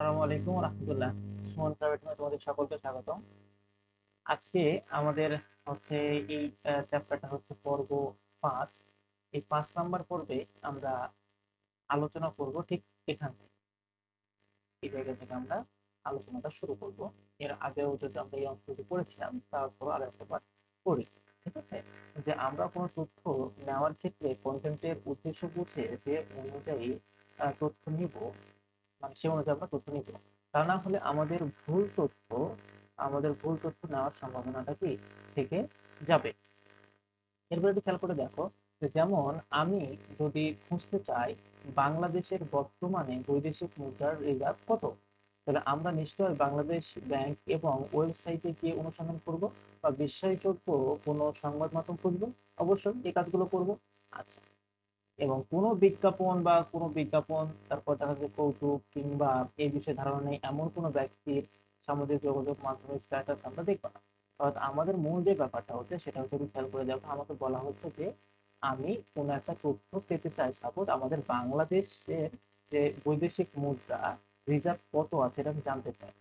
আসসালামু আলাইকুম রহমতুল্লাহ। সুমন প্রাইভেট তোমাদের সকলকে স্বাগত আজকে আমাদের হচ্ছে এই চ্যাপ্টারটা হচ্ছে পর্ব পাঁচ। এই পাঁচ নাম্বার পর্বে আমরা আলোচনা করব ঠিক এখান থেকে। এই জায়গা থেকে আমরা আলোচনাটা শুরু করব। এর আগেও যদি আমরা এই অংশটি পড়েছিলাম, তারপর আর একটা বার পড়ি, ঠিক আছে? যে আমরা কোনো তথ্য নেওয়ার ক্ষেত্রে কন্টেন্টের উদ্দেশ্য বুঝে যে অনুযায়ী তথ্য নিব মানে সে অনুযায়ী আমরা তথ্য নিব। তা না হলে আমাদের ভুল তথ্য, আমাদের ভুল তথ্য নেওয়ার সম্ভাবনাটা কি থেকে যাবে? এরপরে একটু খেয়াল করে দেখো যেমন আমি যদি খুঁজতে চাই বাংলাদেশের বর্তমানে বৈদেশিক মুদ্রার রিজার্ভ কত, তাহলে আমরা নিশ্চয় বাংলাদেশ ব্যাংক এবং ওয়েবসাইটে গিয়ে অনুসন্ধান করব বা বিশ্বাসযোগ্য কোনো সংবাদ মাধ্যম খুঁজবো। অবশ্যই এই কাজগুলো করব। আচ্ছা এবং কোনো বিজ্ঞাপন বা কোনো বিজ্ঞাপন, তারপর দেখা যাচ্ছে কৌতুক কিংবা এই বিষয়ে ধারণা নেই, এমন কোনো ব্যক্তির সামাজিক যোগাযোগ মাধ্যমে স্ট্যাটাস আমরা দেখব না। অর্থাৎ আমাদের মূল যে ব্যাপারটা হচ্ছে, সেটা হচ্ছে খেয়াল করে দেখো, আমাকে বলা হচ্ছে যে আমি কোনো একটা তথ্য পেতে চাই। সাপোজ আমাদের বাংলাদেশের যে বৈদেশিক মুদ্রা রিজার্ভ কত আছে এটা আমি জানতে চাই।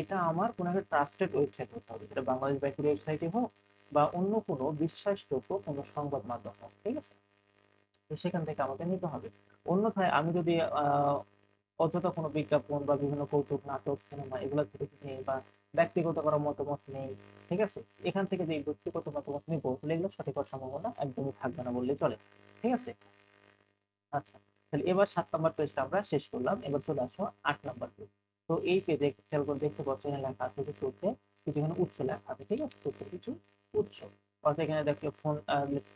এটা আমার কোনো একটা ট্রাস্টেড ওয়েবসাইট হতে হবে, সেটা বাংলাদেশ ব্যাংকের ওয়েবসাইটে হোক বা অন্য কোনো বিশ্বাসযোগ্য কোনো সংবাদ মাধ্যম হোক, ঠিক আছে? তো সেখান থেকে আমাকে নিতে হবে। অন্যথায় আমি যদি অযথা কোনো বিজ্ঞাপন বা বিভিন্ন কৌতুক, নাটক, সিনেমা এগুলো থেকে নেই বা ব্যক্তিগত করা মতামত নেই, ঠিক আছে? এখান থেকে যে ব্যক্তিগত মতামত নিব, তাহলে এগুলো সঠিক হওয়ার সম্ভাবনা একদমই থাকবে না বললেই চলে, ঠিক আছে? আচ্ছা তাহলে এবার সাত নম্বর পেজটা আমরা শেষ করলাম, এবার চলে আসো আট নম্বর পেজ। তো এই পেজে খেয়াল করে দেখতে পাচ্ছ, এখানে লেখা আছে যে তথ্যে কিছু এখানে উৎস লেখা আছে, ঠিক আছে? তথ্যের কিছু অর্থাৎ এখানে দেখতে ফোন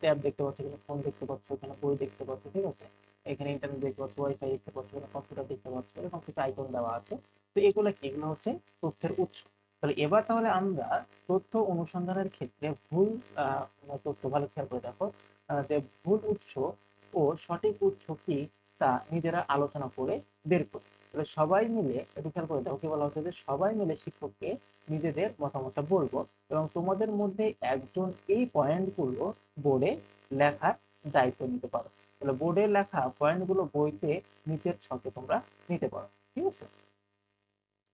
ট্যাব দেখতে পাচ্ছ এখানে ফোন দেখতে পাচ্ছ এখানে বই দেখতে পাচ্ছ, ঠিক আছে? এখানে ইন্টারনেট দেখতে পাচ্ছ ওয়াইফাই দেখতে পাচ্ছ এখানে কম্পিউটার দেখতে পাচ্ছ এরকম কিছু আইকন দেওয়া আছে। তো এগুলো কি? এগুলো হচ্ছে তথ্যের উৎস। তাহলে এবার তাহলে আমরা তথ্য অনুসন্ধানের ক্ষেত্রে ভুল তথ্য ভালো খেয়াল করে দেখো যে ভুল উৎস ও সঠিক উৎস কি তা নিজেরা আলোচনা করে বের করি তাহলে সবাই মিলে, একটু খেয়াল করে দেখো কি বলা হচ্ছে যে সবাই মিলে শিক্ষককে নিজেদের মতামতটা বলব এবং তোমাদের মধ্যে একজন এই পয়েন্টগুলো বোর্ডে লেখার দায়িত্ব নিতে পারো। তাহলে বোর্ডে লেখা পয়েন্টগুলো বইতে নিচের ছকে তোমরা নিতে পারো, ঠিক আছে?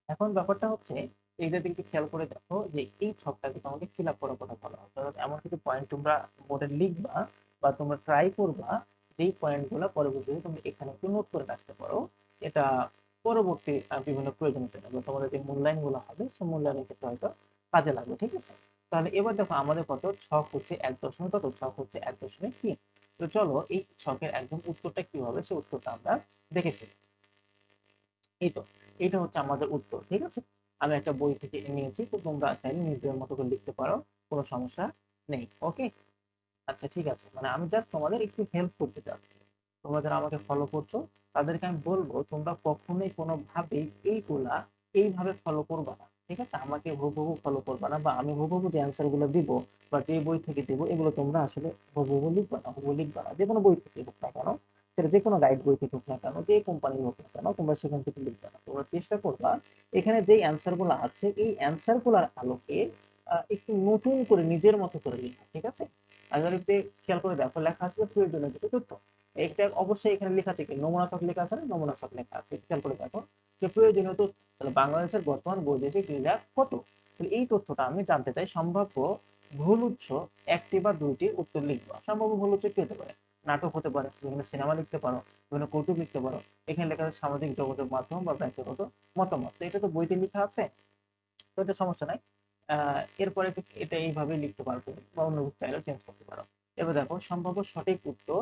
এখন ব্যাপারটা হচ্ছে এইটা দিকে খেয়াল করে দেখো যে এই ছকটাকে তোমাকে ফিল আপ করার কথা বলা হচ্ছে। অর্থাৎ এমন কিছু পয়েন্ট তোমরা বোর্ডে লিখবা বা তোমরা ট্রাই করবা, যেই পয়েন্টগুলো পরবর্তীতে তুমি এখানে একটু নোট করে রাখতে পারো। এটা পরবর্তী বিভিন্ন প্রয়োজন বা তোমাদের যে মূল্যায়নগুলো হবে, সেই মূল্যায়নের ক্ষেত্রে হয়তো কাজে লাগবে, ঠিক আছে? তাহলে এবার দেখো আমাদের কত? ছক হচ্ছে এক দশমিক কত? ছক হচ্ছে এক দশমিক তিন। তো চলো এই ছকের একদম উত্তরটা কি হবে সেই উত্তরটা আমরা দেখে ফেলি। এই তো, এটা হচ্ছে আমাদের উত্তর, ঠিক আছে? আমি একটা বই থেকে নিয়েছি, তো তোমরা চাইলে নিজের মতো করে লিখতে পারো, কোনো সমস্যা নেই ওকে আচ্ছা ঠিক আছে। মানে আমি জাস্ট তোমাদের একটু হেল্প করতে চাচ্ছি। তোমরা যারা আমাকে ফলো করছ, তাদেরকে আমি বলব তোমরা কখনোই কোনোভাবেই এইগুলা এইভাবে ফলো করবা না, ঠিক আছে? আমাকে হুবহু ফলো করবা না বা আমি হুবহু যে অ্যান্সারগুলো দিব বা যে বই থেকে দিব, এগুলো তোমরা আসলে হুবহু লিখবা না, হুবহু লিখবা না। যে কোনো বই থেকে হোক না কেন, সেটা যে কোনো গাইড বই থেকে হোক না কেন, যে কোম্পানির হোক না কেন, তোমরা সেখান থেকে লিখবে না। তোমরা চেষ্টা করবা এখানে যে অ্যান্সারগুলো আছে, এই অ্যান্সারগুলার আলোকে একটু নতুন করে নিজের মতো করে লিখা, ঠিক আছে? আর খেয়াল করে দেখো, লেখা আছে প্রয়োজনীয় কিছু তথ্য এটা অবশ্যই এখানে লেখা আছে কি? নমুনা ছক লেখা আছে নমুনা ছক লেখা আছে। খেয়াল করে দেখো। যে প্রয়োজনীয় তথ্য, তাহলে বাংলাদেশের বর্তমান বৈদেশিক রিজার্ভ কত? তাহলে এই তথ্যটা আমি জানতে চাই, সম্ভাব্য ভুল উৎস একটি বা দুইটি উত্তর লিখব। সম্ভাব্য ভুল উৎস কি হতে পারে? নাটক হতে পারে বিভিন্ন সিনেমা লিখতে পারো বিভিন্ন কৌতুক লিখতে পারো, এখানে লেখা আছে সামাজিক যোগাযোগ মাধ্যম বা ব্যক্তিগত মতামত। তো এটা তো বইতে লেখা আছে, তো এটা সমস্যা নাই। এরপরে এটা এইভাবে লিখতে পারো বা অন্য চাইলেও চেঞ্জ করতে পারো। এবার দেখো সম্ভাব্য সঠিক উত্তর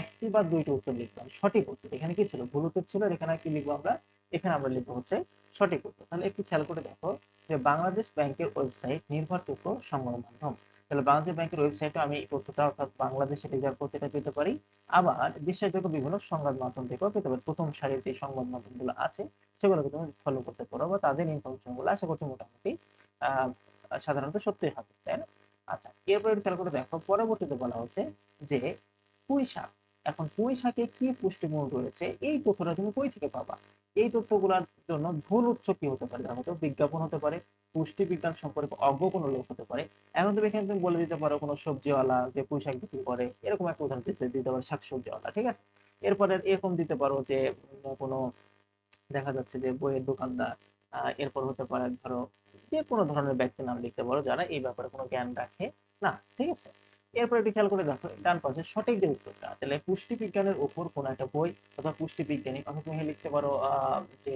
একটি বা দুইটি উত্তর লিখলাম সঠিক উত্তর, এখানে কি ছিল? ভুল উত্তর ছিল এখানে কি লিখব আমরা? এখানে আমরা লিখব হচ্ছে সঠিক উত্তর। তাহলে একটু খেয়াল করে দেখো যে বাংলাদেশ ব্যাংকের ওয়েবসাইট নির্ভরযোগ্য সংবাদ মাধ্যম। তাহলে বাংলাদেশ ব্যাংকের ওয়েবসাইটে আমি এই তথ্যটা অর্থাৎ বাংলাদেশে রিজার্ভ করতে পেতে পারি। আবার বিশ্বাসযোগ্য বিভিন্ন সংবাদ মাধ্যম থেকেও পেতে পারি। প্রথম সারির যে সংবাদ মাধ্যমগুলো আছে, সেগুলোকে তুমি ফলো করতে পারো বা তাদের ইনফরমেশনগুলো আশা করছি মোটামুটি সাধারণত সত্যি হবে, তাই না? আচ্ছা এরপরে খেয়াল করে দেখো, পরবর্তীতে বলা হচ্ছে যে পুঁই শাক। এখন পুঁই শাকে কি পুষ্টিগুণ রয়েছে? এই তথ্যটা তুমি কই থেকে পাবা? এই তথ্যগুলোর জন্য ভুল উৎস কি হতে পারে? দেখো তো, বিজ্ঞাপন হতে পারে, পুষ্টি বিজ্ঞান সম্পর্কে অজ্ঞ কোনো লোক হতে পারে। এখন তুমি এখানে তুমি বলে দিতে পারো কোনো সবজিওয়ালা যে পুঁই শাক বিক্রি করে, এরকম একটা উদাহরণ দিতে দিতে পারো শাকসবজিওয়ালা, ঠিক আছে? এরপরে এরকম দিতে পারো যে কোনো দেখা যাচ্ছে যে বইয়ের দোকানদার এরপর হতে পারে ধরো যে কোনো ধরনের ব্যক্তির নাম লিখতে পারো যারা এই ব্যাপারে কোনো জ্ঞান রাখে না, ঠিক আছে? এরপর একটু খেয়াল করে দেখো, ডান পাশে সঠিক যে উত্তরটা, তাহলে পুষ্টি বিজ্ঞানের উপর কোনো একটা বই অথবা পুষ্টি বিজ্ঞানী অথবা তুমি লিখতে পারো যে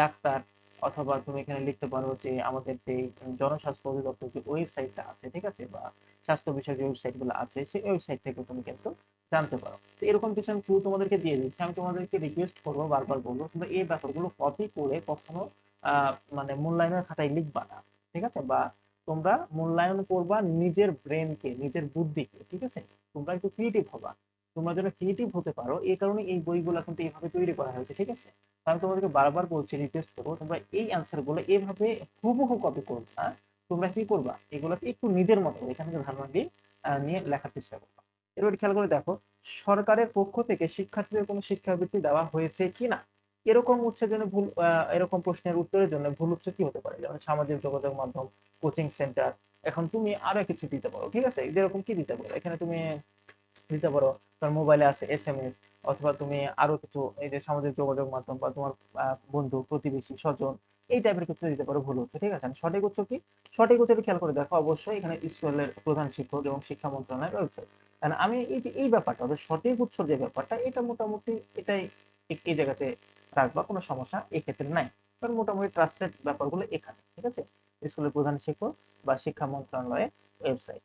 ডাক্তার অথবা তুমি এখানে লিখতে পারো যে আমাদের যে জনস্বাস্থ্য অধিদপ্তর যে ওয়েবসাইটটা আছে, ঠিক আছে? বা স্বাস্থ্য বিষয়ক ওয়েবসাইটগুলো আছে, সেই ওয়েবসাইট থেকে তুমি কিন্তু জানতে পারো। তো এরকম কিছু আমি ক্লু তোমাদেরকে দিয়ে দিচ্ছি। আমি তোমাদেরকে রিকোয়েস্ট করব বারবার বলব, তোমরা এই ব্যাপারগুলো কপি করে কখনো মানে মূল্যায়নের খাতায় লিখবা না, ঠিক আছে? বা তোমরা মূল্যায়ন করবা নিজের ব্রেনকে নিজের বুদ্ধিকে, ঠিক আছে? তোমরা একটু ক্রিয়েটিভ হবা। তোমরা যেন ক্রিয়েটিভ হতে পারো এই কারণে এই বইগুলো কিন্তু এইভাবে তৈরি করা হয়েছে, ঠিক আছে? তো আমি তোমাদেরকে বারবার বলছি রিকোয়েস্ট করব, তোমরা এই অ্যান্সারগুলো এইভাবে হুবহু কপি করবে না। তোমরা কি করবা? এগুলোকে একটু নিজের মতো এখান থেকে ধারণা দিয়ে নিয়ে লেখার চেষ্টা করবা। এরপর খেয়াল করে দেখো, সরকারের পক্ষ থেকে শিক্ষার্থীদের কোনো শিক্ষাবৃত্তি দেওয়া হয়েছে কিনা? এরকম উৎসের জন্য ভুল এরকম প্রশ্নের উত্তরের জন্য ভুল উৎস কি হতে পারে? যেমন সামাজিক যোগাযোগ মাধ্যম কোচিং সেন্টার এখন তুমি আরও কিছু দিতে পারো, ঠিক আছে? যেরকম কি দিতে পারো? এখানে তুমি দিতে পারো, তোমার মোবাইলে আছে এস এম এস অথবা তুমি আরও কিছু, এই যে সামাজিক যোগাযোগ মাধ্যম বা তোমার বন্ধু, প্রতিবেশী, স্বজন, এই টাইপের কিছু দিতে পারো ভুল হচ্ছে ঠিক আছে? সঠিক উৎস কি? সঠিক উত্তরটি খেয়াল করে দেখো, অবশ্যই এখানে স্কুলের প্রধান শিক্ষক এবং শিক্ষা মন্ত্রণালয় রয়েছে। কারণ আমি এই যে, এই ব্যাপারটা সঠিক উৎস যে ব্যাপারটা, এটা মোটামুটি এটাই এই- এই জায়গাতে রাখবা কোনো সমস্যা এক্ষেত্রে নাই। কারণ মোটামুটি ট্রাস্টেড ব্যাপারগুলো এখানে, ঠিক আছে? স্কুলের প্রধান শিক্ষক বা শিক্ষা মন্ত্রণালয়ের ওয়েবসাইট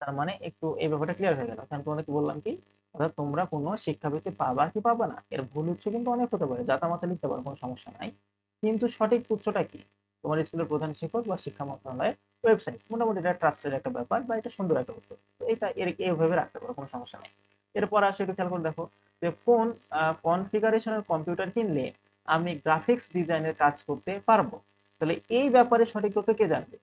তার মানে একটু এই ব্যাপারটা ক্লিয়ার হয়ে গেল। কারণ তোমাদেরকে বললাম কি, অর্থাৎ তোমরা কোনো শিক্ষাবৃত্তি পাবা কি পাবা না, এর ভুল উৎস কিন্তু অনেক হতে পারে, যাতা মাথা লিখতে পারো, কোনো সমস্যা নাই। কিন্তু সঠিক উৎসটা কি? তোমার স্কুলের প্রধান শিক্ষক বা শিক্ষা মন্ত্রণালয়ের ওয়েবসাইট মোটামুটি এটা ট্রাস্টেড একটা ব্যাপার বা এটা সুন্দর একটা উত্তর তো এটা এর এইভাবে রাখতে পারো, কোনো সমস্যা নেই। এরপর আসে একটু খেয়াল করে দেখো যে কোন কনফিগারেশনের কম্পিউটার কিনলে আমি গ্রাফিক্স ডিজাইনের কাজ করতে পারব। তাহলে এই ব্যাপারে সঠিক তথ্য কে জানবে?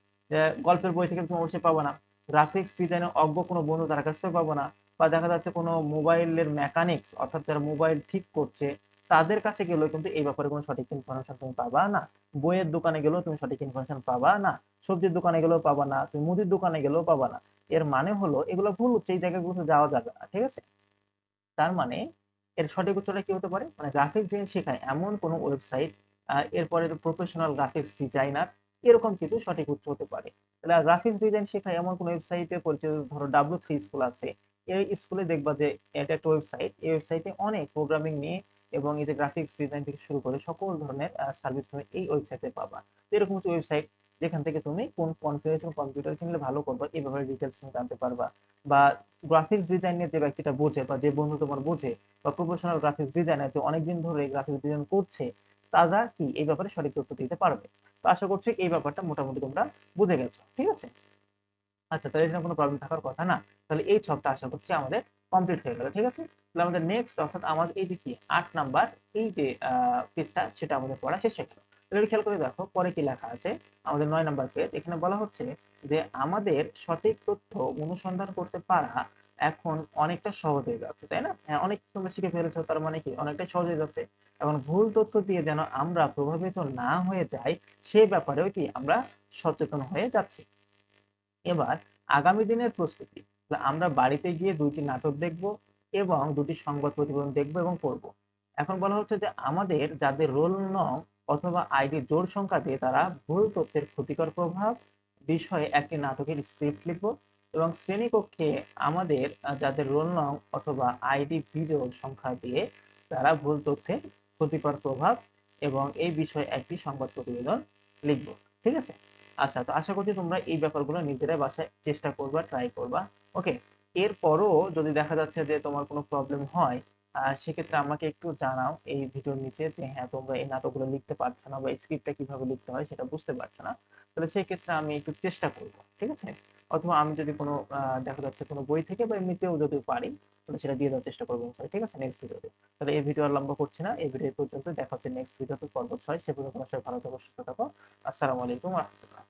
গল্পের বই থেকে তুমি অবশ্যই পাবো না গ্রাফিক্স ডিজাইনের অজ্ঞ কোনো বন্ধু তার কাছ থেকে পাবো না, বা দেখা যাচ্ছে কোনো মোবাইলের মেকানিক্স অর্থাৎ যারা মোবাইল ঠিক করছে, তাদের কাছে গেলেও কিন্তু এই ব্যাপারে কোনো সঠিক ইনফরমেশন তুমি পাবা না। বইয়ের দোকানে গেলেও তুমি সঠিক ইনফরমেশন পাবা না, সবজির দোকানে গেলেও পাবা না, তুমি মুদির দোকানে গেলেও পাবা না। এর মানে হলো, এগুলো ভুল হচ্ছে, এই জায়গাগুলোতে যাওয়া যাবে না, ঠিক আছে? তার মানে এর সঠিক উত্তরটা কি হতে পারে? মানে গ্রাফিক্স ডিজাইন শেখায় এমন কোনো ওয়েবসাইট এরপরে প্রফেশনাল গ্রাফিক্স ডিজাইনার এরকম কিছু সঠিক উত্তর হতে পারে। তাহলে গ্রাফিক্স ডিজাইন শেখায় এমন কোনো ওয়েবসাইটে পরিচিত ধরো ডাব্লিউ থ্রি স্কুল আছে, এই স্কুলে দেখবা যে এটা একটা ওয়েবসাইট এই ওয়েবসাইটে অনেক প্রোগ্রামিং নিয়ে এবং এই যে গ্রাফিক্স ডিজাইন থেকে শুরু করে সকল ধরনের সার্ভিস তুমি এই ওয়েবসাইটে পাবা। এরকম ওয়েবসাইট যেখান থেকে তুমি কোন কনফিগারেশন কম্পিউটার কিনলে ভালো করবা এই ব্যাপারে ডিটেলস তুমি জানতে পারবা। বা গ্রাফিক্স ডিজাইনের যে ব্যক্তিটা বোঝে বা যে বন্ধু তোমার বোঝে বা প্রফেশনাল গ্রাফিক্স ডিজাইনার যে অনেকদিন ধরে গ্রাফিক্স ডিজাইন করছে, তারা কি এই ব্যাপারে সঠিক তথ্য দিতে পারবে? তো আশা করছি এই ব্যাপারটা মোটামুটি তোমরা বুঝে গেছো, ঠিক আছে? আচ্ছা তাহলে এখানে কোনো প্রবলেম থাকার কথা না। তাহলে এই ছকটা আশা করছি আমাদের কমপ্লিট হয়ে গেল, ঠিক আছে? তাহলে আমাদের নেক্সট অর্থাৎ আমাদের এই যে কি? আট নাম্বার, এই যে পেজটা সেটা আমাদের পড়া শেষ হয়ে গেল। তাহলে খেয়াল করে দেখো, পরে কি লেখা আছে? আমাদের নয় নাম্বার পেজ এখানে বলা হচ্ছে যে আমাদের সঠিক তথ্য অনুসন্ধান করতে পারা এখন অনেকটা সহজ হয়ে যাচ্ছে, তাই না? হ্যাঁ অনেক তোমরা শিখে ফেলেছো, তার মানে কি? অনেকটাই সহজ হয়ে যাচ্ছে। এখন ভুল তথ্য দিয়ে যেন আমরা প্রভাবিত না হয়ে যাই, সে ব্যাপারেও কি আমরা সচেতন হয়ে যাচ্ছি। এবার আগামী দিনের প্রস্তুতি আমরা বাড়িতে গিয়ে দুইটি নাটক দেখব এবং দুটি সংবাদ প্রতিবেদন দেখব এবং পড়ব। এখন বলা হচ্ছে যে আমাদের যাদের রোল নং অথবা আইডি জোড় সংখ্যা দিয়ে তারা ভুল তথ্যের ক্ষতিকর প্রভাব বিষয়ে একটি নাটকের স্ক্রিপ্ট লিখব এবং শ্রেণীকক্ষে আমাদের যাদের রোল নং অথবা আইডি বিজোড় সংখ্যা দিয়ে তারা ভুল তথ্যের ক্ষতিকর প্রভাব এবং এই বিষয়ে একটি সংবাদ প্রতিবেদন লিখব। ঠিক আছে? আচ্ছা তো আশা করছি তোমরা এই ব্যাপারগুলো নিজেরাই বাসায় চেষ্টা করবা ট্রাই করবা। ওকে এরপরও যদি দেখা যাচ্ছে যে তোমার কোনো প্রবলেম হয় সেক্ষেত্রে আমাকে একটু জানাও এই ভিডিওর নিচে যে হ্যাঁ তোমরা এই নাটকগুলো লিখতে পারছ না বা স্ক্রিপ্টটা কীভাবে লিখতে হয় সেটা বুঝতে পারছ না। তাহলে সেই ক্ষেত্রে আমি একটু চেষ্টা করব, ঠিক আছে? অথবা আমি যদি কোনো দেখা যাচ্ছে কোনো বই থেকে বা এমনিতেও যদি পারি, তাহলে সেটা দিয়ে দেওয়ার চেষ্টা করব ঠিক আছে? নেক্সট ভিডিওতে তাহলে এই ভিডিও আর লম্বা করছি না, এই ভিডিও পর্যন্ত। দেখা হচ্ছে নেক্সট ভিডিওতে পর্ব ছয়। সে পর্যন্ত ভালো থাকো, সুস্থ থাকো। আসসালামু আলাইকুম রহমতুল্লাহ।